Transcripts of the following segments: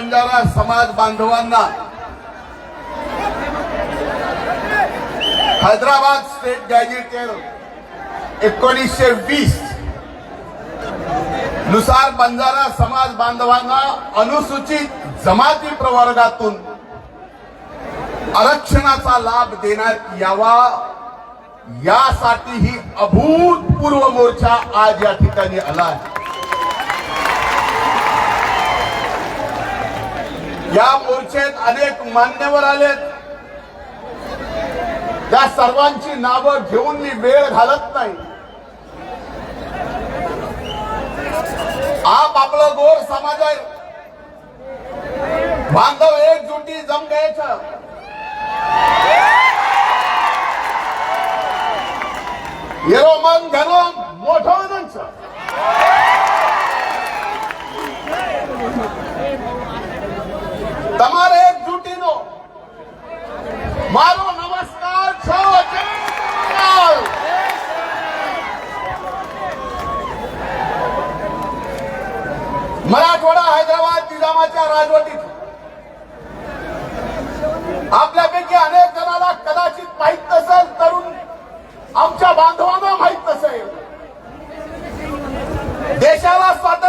बंजारा समाज बांधवांना. Hyderabad state gazetted एकोणीसशे वीसनुसार बंजारा समाज बांधवांना अनुसूचित जमाती प्रवर्गातून आरक्षणाचा लाभ देण्यात यावा. यासाठी ही अभूतपूर्व मोर्चा आज या ठिकाणी आला आहे. या मोर्चेत अनेक मान्यवर आलेत. त्या सर्वांची नावं घेऊन मी वेळ घालत नाही. आप आपलं गोर समाज आहे बांधव एकजुटी जम घ्यायचं येरो मन घनो मोठं તમારે એકજૂટીનો મારો નમસ્કાર છો જય मराठवाडा हैदराबाद निजामाच्या राजवटीत आपल्यापैकी अनेक जणांना कदाचित माहीत नसेल तरुण आमच्या बांधवांना माहीत नसेल देशाला स्वातंत्र्य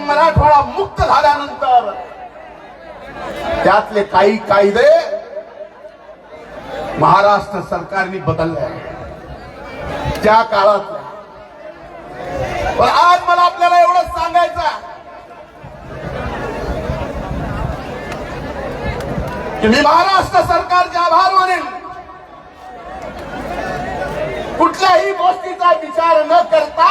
मराठवाडा मुक्त झाल्यानंतर त्यातले काही कायदे महाराष्ट्र सरकारने बदलले त्या काळात पण आज मला आपल्याला एवढंच सांगायचं आहे. की मी महाराष्ट्र सरकारचे आभार मानेन. कुठल्याही गोष्टीचा विचार न करता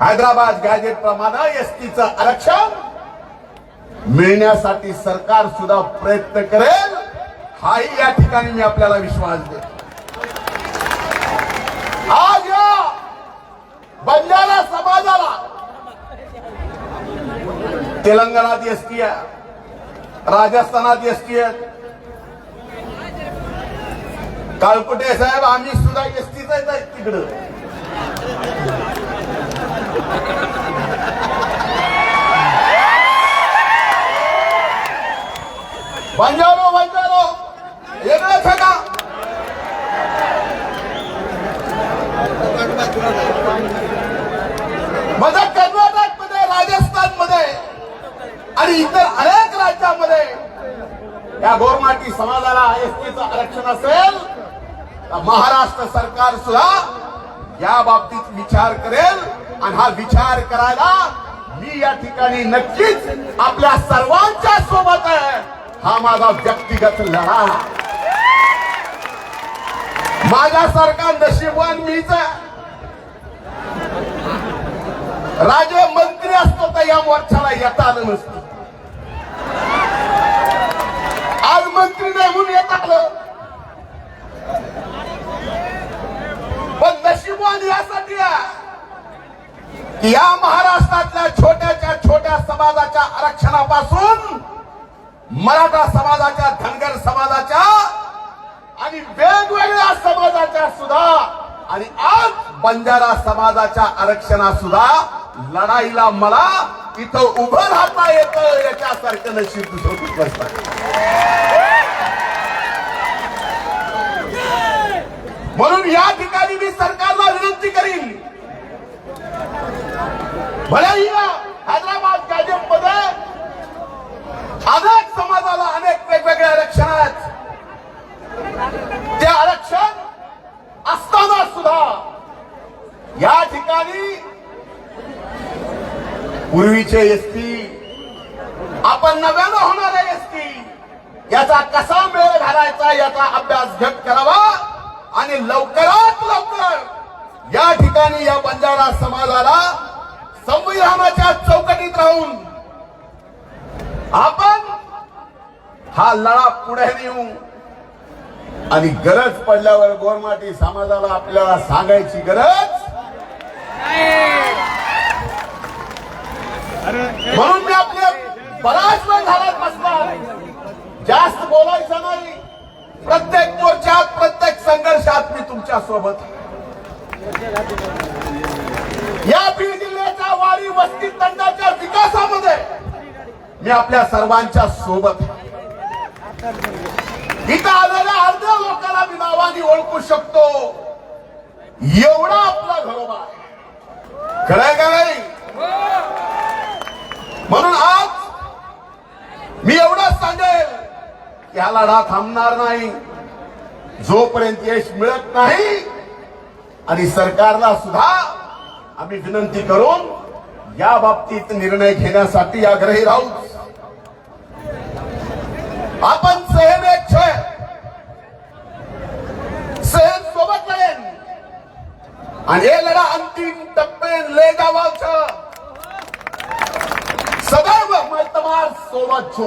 हैदराबाद गॅजेट प्रमाणे एसटीच आरक्षण मिळण्यासाठी सरकार सुद्धा प्रयत्न करेल. हाही या ठिकाणी मी आपल्याला विश्वास देतो. आज या बंजारा समाजाला तेलंगणात एसटी आहे राजस्थानात एसटी आहे. काळकुटे साहेब आम्ही सुद्धा एसटीच आहे तिकडं. बंजारो बंजारो वेगळंच आहे का कर्नाटकमध्ये राजस्थानमध्ये आणि इतर अनेक राज्यामध्ये या गोरमाटी समाजाला एसटीचं आरक्षण असेल तर महाराष्ट्र सरकार सुद्धा या बाबतीत विचार करेल. आणि हा विचार करायला मी या ठिकाणी नक्कीच आपल्या सर्वांच्या सोबत आहे. हा माझा व्यक्तिगत लढा माझ्यासारखा नशीबवान मीच राजे मंत्री असतो तर या मोर्चाला येता आलं नसतं. आज मंत्री नाही म्हणून येत आलं पण नशीबवान यासाठी आहे. की या महाराष्ट्रातल्या छोट्याच्या छोट्या समाजाच्या आरक्षणापासून मराठा समाजाच्या धनगर समाजाच्या आणि वेगवेगळ्या समाजाच्या सुद्धा आणि आज बंजारा समाजाच्या आरक्षणा सुद्धा लढाईला मला इथं उभं राहता येतं याच्यासारखं नशीब दुसरं कुठलंच म्हणून या ठिकाणी मी सरकारला विनंती करीन भलेही हैदराबाद कायदेममध्ये अनेक समाजाला अनेक वेगवेगळे आरक्षण आहेत. ते आरक्षण असताना सुद्धा या ठिकाणी पूर्वीचे एसटी आपण नव्यानं होणारे एसटी याचा कसा मेळ घालायचा याचा अभ्यास घट करावा आणि लवकरात लवकर या ठिकाणी या बंजारा समाजाला संविधानाच्या चौकटीत राहून आपण हा लढा पुढे नेऊ आणि गरज पडल्यावर गोरमाटी समाजाला आपल्याला सांगायची गरज म्हणून मी आपले बराच वेळ झाला बसणार. जास्त बोलायचं नाही. प्रत्येक मोर्चात प्रत्येक संघर्षात मी तुमच्यासोबत या पिढी जिल्ह्याच्या वस्ती तंडाच्या विकासामध्ये मी आपल्या सर्वांच्या सोबत इथं आलेल्या अर्ध्या लोकांना मी नावाने ओळखू शकतो. एवढा आपला घरोबा खरंय का नाही? म्हणून आज मी एवढंच सांगेल की हा लढा थांबणार नाही. जोपर्यंत यश मिळत नाही आणि सरकारला सुद्धा आम्ही विनंती करून या बाबतीत निर्णय घेण्यासाठी आग्रही राहू. आपण सहन एक सहन सोबत लढेन आणि हे लढा अंतिम टप्पे ले जावाचं सदैव मैं सोबत छू.